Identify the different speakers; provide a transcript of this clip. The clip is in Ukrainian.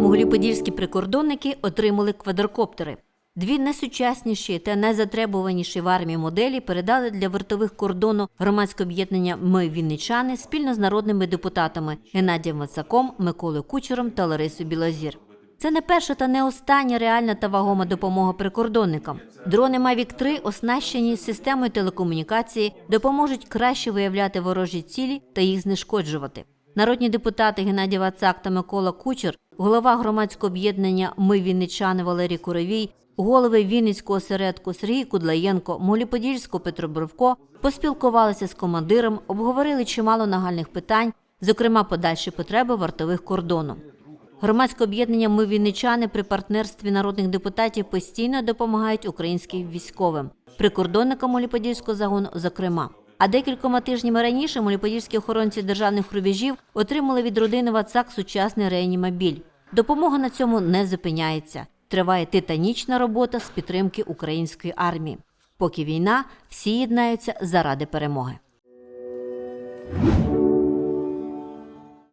Speaker 1: Могилі-Подільські прикордонники отримали квадрокоптери. Дві найсучасніші та найзатребуваніші в армії моделі передали для вартових кордону громадське об'єднання Ми Вінничани спільно з народними депутатами Геннадієм Вацаком, Миколою Кучером та Ларисою Білозір. Це не перша та не остання реальна та вагома допомога прикордонникам. Дрони Mavic 3, оснащені системою телекомунікації, допоможуть краще виявляти ворожі цілі та їх знешкоджувати. Народні депутати Геннадій Вацак та Микола Кучер, голова громадського об'єднання Ми Вінничани Валерій Куровій, голови Вінницького осередку Сергій Кудлаєнко, Моліподільського Петро Бровко поспілкувалися з командиром, обговорили чимало нагальних питань, зокрема подальші потреби вартових кордону. Громадське об'єднання Ми Вінничани при партнерстві народних депутатів постійно допомагають українським військовим, прикордонникам Моліподільського загону, зокрема. А декількома тижнями раніше моліподільські охоронці державних рубежів отримали від родини Вацак сучасний реанімобіль. Допомога на цьому не зупиняється. Триває титанічна робота з підтримки української армії. Поки війна, всі єднаються заради перемоги.